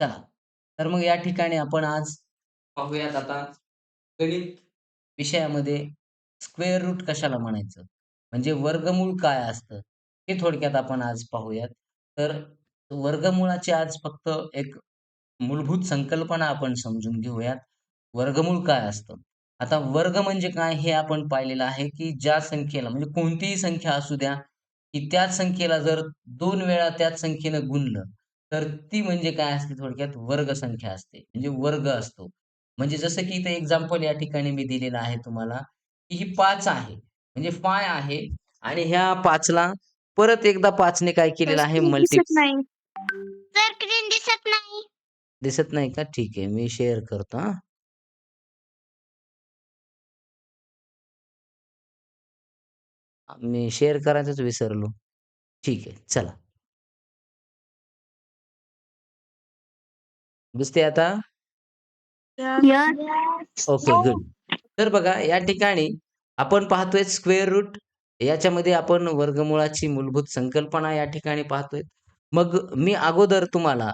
चला, तर मग या ठिकाणी आपण आज पाहूयात आता गणित विषयामध्ये स्क्वेअर रूट कशाला म्हणायचं? म्हणजे वर्गमूळ काय असतं? हे थोडक्यात आपण आज पाहूयात. तर वर्गमुळाची आज फक्त एक मूलभूत संकल्पना आपण समजून घेऊयात. वर्गमूळ काय असतं? आता वर्ग म्हणजे काय हे आपण पाहिलेलं आहे, की ज्या संख्येला म्हणजे कोणतीही संख्या असू द्या, की त्याच संख्येला जर दोन वेळा त्याच संख्येनं गुणलं, तर ती म्हणजे काय असते थोडक्यात वर्ग संख्या असते. म्हणजे वर्ग असतो. म्हणजे जसं की इथे एक्झाम्पल या ठिकाणी मी दिलेलं आहे तुम्हाला, की ही 5 आहे. म्हणजे 5 आहे आणि ह्या 5ला परत एकदा 5 ने काय केलेलं आहे मल्टी दिसत नाही. दिसत नाही का? ठीक आहे. मी शेअर करतो हां. मी शेअर करायचंच विसरलो. ठीक आहे. चला. दिसते आता? Okay, good. तर बघा या ठिकाणी आपण पाहतोय स्क्वेअर रूट याच्यामध्ये आपण वर्गमुळाची मूलभूत संकल्पना या ठिकाणी पाहतोय. मग मी अगोदर तुम्हाला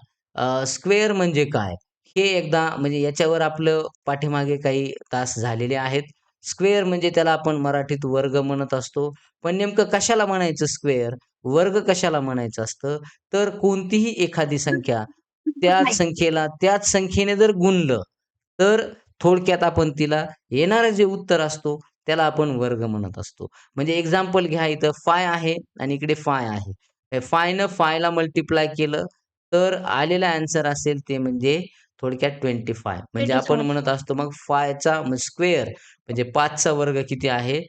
स्क्वेअर म्हणजे काय? हे एकदा म्हणजे याच्यावर आपलं पाठीमागे काही तास झालेले आहेत. स्क्वेअर म्हणजे त्याला आपण मराठीत वर्ग म्हणत असतो. पण नेमकं कशाला म्हणायचं स्क्वेअर? वर्ग कशाला म्हणायचं असतं? तर कोणतीही एखादी संख्या त्याच संख्येला त्याच संख्येने जर गुणलं, तर थोडक्यात आपण तिला येणारं जे उत्तर असतो, त्याला आपण वर्ग म्हणत असतो. म्हणजे एक्झाम्पल घ्या इथं 5 आहे आणि इकडे 5 आहे. 5 नं 5 ला मल्टिप्लाय केलं, तर आलेला ॲन्सर असेल ते म्हणजे थोडक्यात 25 म्हणजे आपण 25. म्हणत असतो मग 5 चा स्क्वेअर म्हणजे 5 चा वर्ग किती आहे?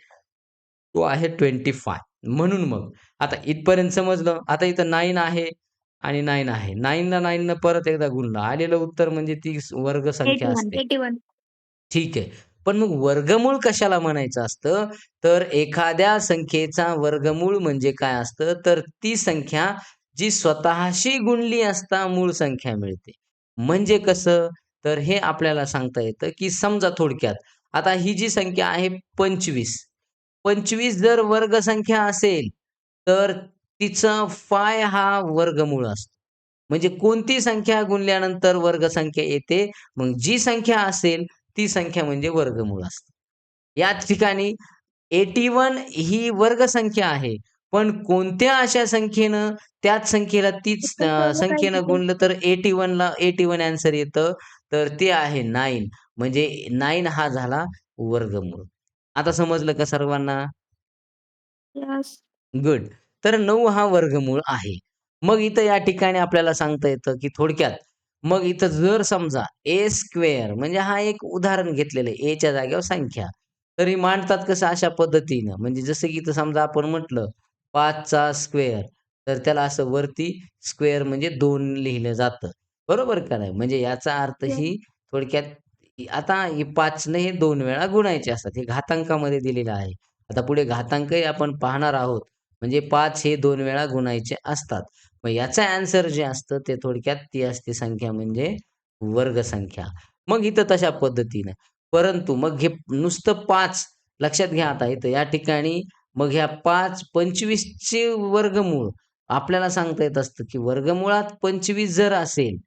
तो आहे 25 म्हणून मग आता इथपर्यंत समजलं. आता इथं 9 आहे आणि 9 आहे. 9 ला 9 नं परत एकदा गुणलं. आलेलं उत्तर म्हणजे ती वर्ग संख्या 81, असते. 81. ठीक आहे. पण मग वर्गमूळ कशाला म्हणायचं असतं? तर एखाद्या संख्येचा वर्गमूळ म्हणजे काय असतं? तर ती संख्या जी स्वतःशी गुणली असता मूळ संख्या मिळते. म्हणजे कसं? तर हे आपल्याला सांगता येतं, की समजा थोडक्यात आता ही जी संख्या आहे 25. 25 जर वर्गसंख्या असेल, तर तिचा फाय हा वर्गमूळ असतो. म्हणजे कोणती संख्या गुणल्यानंतर वर्गसंख्या येते, मग जी संख्या असेल ती संख्या म्हणजे वर्गमूळ असते. याच ठिकाणी 81 ही वर्गसंख्या आहे. पण कोणत्या अशा संख्येनं त्याच संख्येला तीच संख्येनं? गुणलं तर 81 ला 81 ॲन्सर येतं. तर ते आहे 9 म्हणजे 9 हा झाला वर्गमूळ. आता समजलं का सर्वांना? Yes. गुड. तर 9 हा वर्गमूळ आहे. मग इथं या ठिकाणी आपल्याला सांगता येतं, की थोडक्यात मग इथं जर समजा ए स्क्वेअर म्हणजे हा एक उदाहरण घेतलेलं आहे. एच्या जागेवर संख्या. तर हे मांडतात कसं अशा पद्धतीनं म्हणजे जसं की इथं समजा आपण म्हटलं 5 चा स्क्वेअर तर त्याला असं वरती स्क्वेअर म्हणजे 2 लिहिलं जातं. बरोबर का नाही? म्हणजे याचा अर्थ Yes. ही थोडक्यात आता हे 5 ने हे 2 वेळा गुणायचे असतात. हे घातांकामध्ये दिलेलं आहे. आता पुढे घातांकही आपण पाहणार आहोत. म्हणजे पाच हे दोन वेळा गुणायचे असतात. मग याचं ॲन्सर जे असतं ते थोडक्यात ती असते संख्या म्हणजे वर्गसंख्या. मग इथं तशा पद्धतीनं. परंतु मग हे नुसतं पाच लक्षात घ्या आता इथं या ठिकाणी मग ह्या 5 25 चे वर्गमूळ आपल्याला सांगता येत असतं, की वर्गमुळात 25 जर असेल,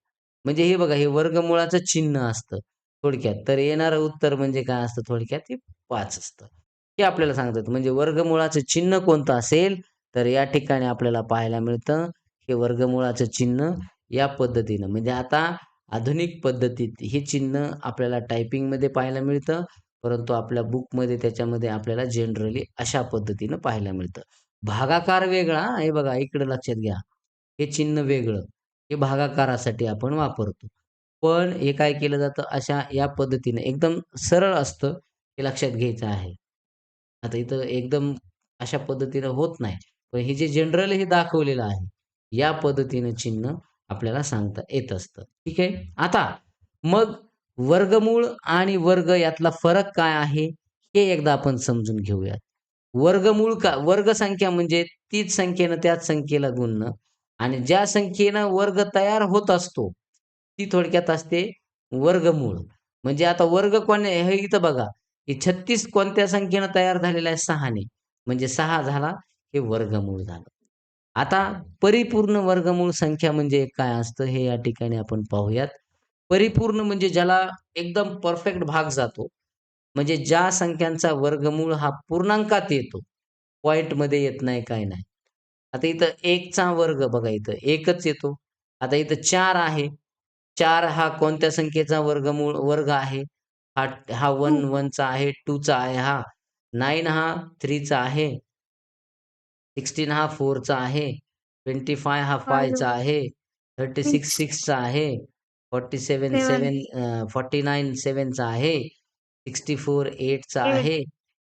म्हणजे हे बघा हे वर्गमुळाचं चिन्ह असतं थोडक्यात. तर येणारं उत्तर म्हणजे काय असतं थोडक्यात हे पाच असतं. ते आपल्याला सांगतात म्हणजे वर्गमुळाचं चिन्ह कोणतं असेल, तर या ठिकाणी आपल्याला पाहायला मिळतं, हे वर्गमुळाचं चिन्ह या पद्धतीनं म्हणजे आता आधुनिक पद्धतीत हे चिन्ह आपल्याला टायपिंगमध्ये पाहायला मिळतं. परंतु आपल्या बुकमध्ये त्याच्यामध्ये आपल्याला जनरली अशा पद्धतीनं पाहायला मिळतं. भागाकार वेगळा हे बघा इकडे लक्षात घ्या. हे चिन्ह वेगळं. हे भागाकारासाठी आपण वापरतो. पण हे काय केलं जातं अशा या पद्धतीने एकदम सरळ असतं. हे लक्षात घ्यायचं आहे. आता इथं एकदम अशा पद्धतीनं होत नाही. पण हे जे जनरल हे दाखवलेलं आहे. या पद्धतीनं चिन्ह आपल्याला सांगता येत असतं. ठीक आहे. आता मग वर्गमूळ आणि वर्ग यातला फरक काय आहे? हे एकदा आपण समजून घेऊयात. वर्गमूळ का वर्गसंख्या म्हणजे तीच संख्येनं त्याच संख्येला गुणणं आणि ज्या संख्येनं वर्ग तयार होत असतो, ती थोडक्यात असते वर्गमूळ. म्हणजे आता वर्ग कोण हे इथं बघा, की 36 कोणत्या संख्येनं तयार झालेला आहे? 6 ने. म्हणजे सहा झाला हे वर्गमूळ झालं. आता परिपूर्ण वर्गमूळ संख्या म्हणजे काय असतं हे या ठिकाणी आपण पाहूयात. परिपूर्ण म्हणजे ज्याला एकदम परफेक्ट भाग जातो. म्हणजे ज्या संख्यांचा वर्गमूळ हा पूर्णांकात येतो. पॉइंटमध्ये येत नाही, काय नाही. आता इथं एकचा वर्ग बघा इथं एकच येतो. आता इथं चार आहे. चार हा कोणत्या संख्येचा वर्गमूळ वर्ग आहे? हा हा 1 1 चा आहे, 2 चा आहे हा. 9 हा 3 चा आहे. 16 हा 4 चा आहे. 25 हा 5 चा आहे. 36 6 चा आहे. 47 7 अ, 49 7 चा आहे. 64 8 चा Eight. आहे.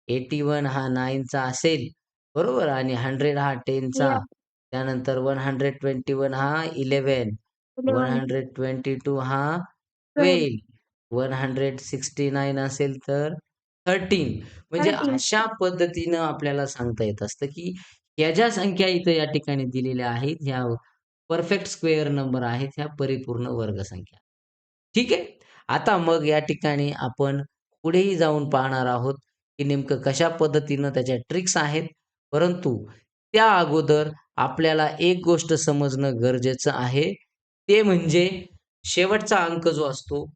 81 हा 9 चा असेल. बरोबर आणि 100 हा 10 चा. Yeah. त्यानंतर 121 हा 11. 11. 122 हा 12. 12. 169 असेल तर 13. म्हणजे 13. अशा पद्धतीनं आपल्याला सांगता येत असतं, की ह्या ज्या संख्या इथं या ठिकाणी दिलेल्या आहेत, ह्या परफेक्ट स्क्वेअर नंबर आहेत, ह्या परिपूर्ण वर्ग संख्या. ठीक आहे. आता मग या ठिकाणी आपण पुढेही जाऊन पाहणार आहोत, की नेमकं कशा पद्धतीनं त्याच्या ट्रिक्स आहेत. परंतु त्या अगोदर आपल्याला एक गोष्ट समजणं गरजेचं आहे. ते म्हणजे शेवटचा अंक जो असतो,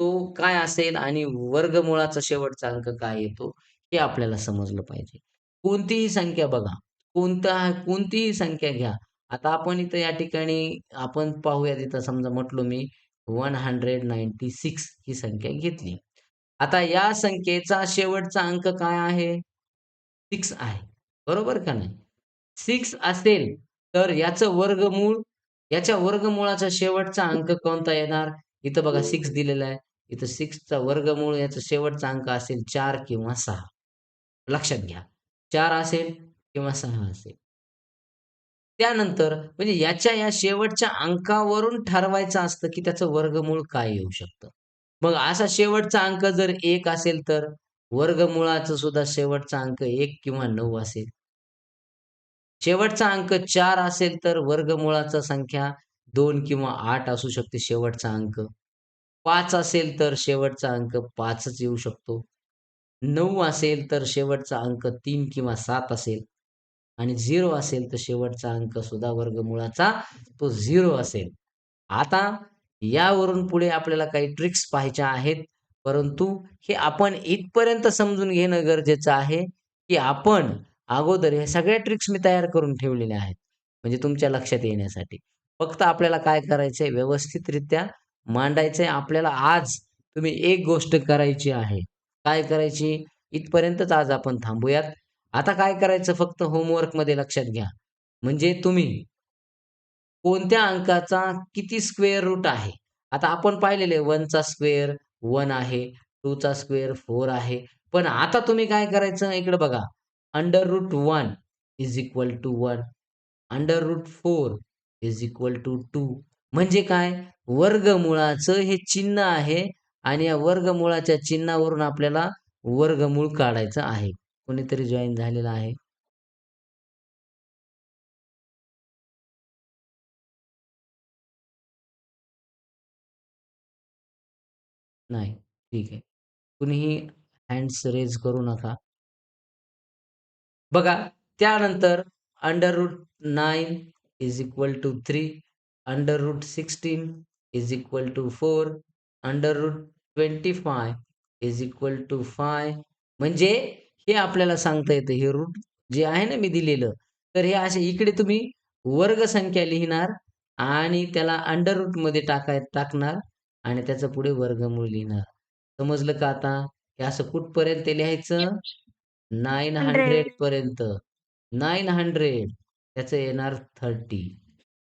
तो काय असेल आणि वर्गमुळाचा शेवटचा अंक काय येतो, हे आपल्याला समजलं पाहिजे. कोणतीही संख्या बघा, कोणता कोणतीही संख्या घ्या. आता आपण इथं या ठिकाणी आपण पाहूया तिथं समजा म्हटलो मी 196 ही संख्या घेतली. आता या संख्येचा शेवटचा अंक काय आहे? सिक्स आहे. बरोबर का नाही? सिक्स असेल तर याचं वर्गमूळ याच्या वर्गमुळाचा शेवटचा अंक कोणता येणार? इथं बघा सिक्स दिलेला आहे. इथं सिक्सचा वर्गमूळ याचा शेवटचा अंक असेल चार किंवा सहा लक्षात घ्या. चार असेल किंवा सहा असेल. त्यानंतर म्हणजे याच्या या शेवटच्या अंकावरून ठरवायचं असतं, की त्याचं वर्गमूळ काय येऊ शकतं. मग असा शेवटचा अंक जर एक असेल तर वर्गमुळाचं सुद्धा शेवटचा अंक एक किंवा नऊ असेल. शेवटचा अंक चार असेल तर वर्गमुळाचा संख्या दोन किंवा आठ असू शकते शेवटचा अंक. पाच असेल तर शेवटचा अंक पाचच येऊ शकतो. नऊ असेल तर शेवटचा अंक तीन किंवा सात असेल आणि झिरो असेल तर शेवटचा अंक सुद्धा वर्गमुळाचा तो झिरो असेल. आता यावरून पुढे आपल्याला काही ट्रिक्स पाहायच्या आहेत. परंतु हे आपण इथपर्यंत समजून घेणं गरजेचं आहे, की आपण अगोदर हे सगळ्या ट्रिक्स मी तयार करून ठेवलेल्या आहेत. म्हणजे तुमच्या लक्षात येण्यासाठी. फक्त आपल्याला काय करायचंय व्यवस्थितरित्या मांडायचंय. आपल्याला आज तुम्ही एक गोष्ट करायची आहे. काय करायची? इथपर्यंतच आज आपण थांबूयात. आता काय करायचं फक्त होमवर्कमध्ये लक्षात घ्या. म्हणजे तुम्ही कोणत्या अंकाचा किती स्क्वेअर रूट आहे. आता आपण पाहिलेले वनचा स्क्वेअर वन आहे. टूचा स्क्वेअर फोर आहे. पण आता तुम्ही काय करायचं इकडे बघा. Under root one is equal to one under root four is equal to two म्हणजे काय? वर्गमुळाचं हे चिन्ह आहे आणि या वर्गमुळाच्या चिन्हावरून आपल्याला वर्गमूळ काढायचं आहे. कोणीतरी जॉईन झालेलं आहे? नाही. ठीक आहे. कुणीही हँड्स रेज करू नका. बघा त्यानंतर under root nine is equal to three under root 16 is equal to 4. Under root 25 is equal to 5. म्हणजे हे आपल्याला सांगता येतं हे रूट जे आहे ना मी दिलेलं, तर हे असे इकडे तुम्ही वर्ग संख्या लिहिणार आणि त्याला अंडर रूटमध्ये टाकाय टाकणार आणि त्याचं पुढे वर्गमूळ लिहिणार. समजलं का आता? हे असं कुठपर्यंत लिहायचं? 900 पर्यंत. 900 त्याचं येणार 30.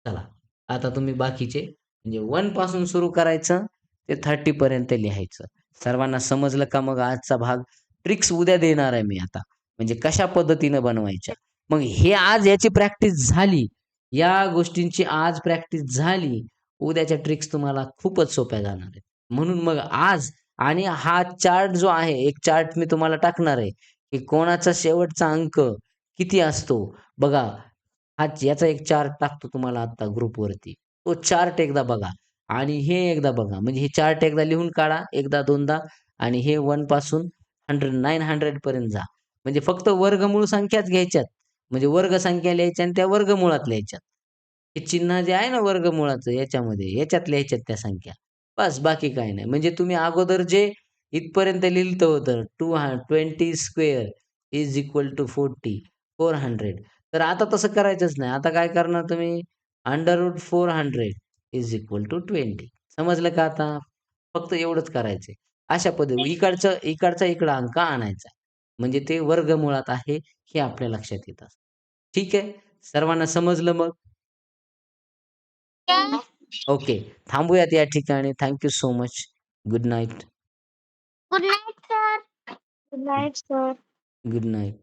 चला आता तुम्ही बाकीचे म्हणजे वनपासून सुरू करायचं ते 30 पर्यंत लिहायचं. सर्वांना समजलं का मग आजचा भाग? ट्रिक्स उद्या देणार आहे मी आता. म्हणजे कशा पद्धतीनं बनवायच्या. मग हे आज याची प्रॅक्टिस झाली. या गोष्टींची आज प्रॅक्टिस झाली. उद्याच्या ट्रिक्स तुम्हाला खूपच सोप्या जाणार आहेत. म्हणून मग आज आणि हा चार्ट जो आहे, एक चार्ट मी तुम्हाला टाकणार आहे, की कोणाचा शेवटचा अंक किती असतो. बघा हा याचा एक चार्ट टाकतो तुम्हाला आता ग्रुपवरती. तो चार्ट एकदा बघा आणि हे एकदा बघा. म्हणजे हे चार्ट एकदा लिहून काढा. एकदा दोनदा आणि हे वनपासून 100 900 पर्यंत जा. म्हणजे फक्त वर्गमूळ संख्याच घ्यायच्यात. म्हणजे वर्गसंख्या लिहायच्या आणि त्या वर्गमुळात लिहायच्यात. हे चिन्ह जे आहे ना वर्गमुळाचं याच्यामध्ये, याच्यात लिहायच्यात त्या संख्या. बस बाकी काही नाही. म्हणजे तुम्ही अगोदर जे इथपर्यंत लिहिलं होतं टू हा 20 स्क्वेअर इज इक्वल टू 40, 400 तर आता तसं करायचंच नाही. आता काय करणार तुम्ही अंडर 400 इज इक्वल टू 20 समजलं का आता? फक्त एवढंच करायचंय. अशा पद्धती इकडचं इकडचा इकडं अंक आणायचा. म्हणजे ते वर्गमुळात आहे हे आपल्या लक्षात येतं. ठीक आहे? सर्वांना समजलं मग? ओके. थांबूयात या ठिकाणी. Thank you so much. Good night. Good night sir good night sir good night.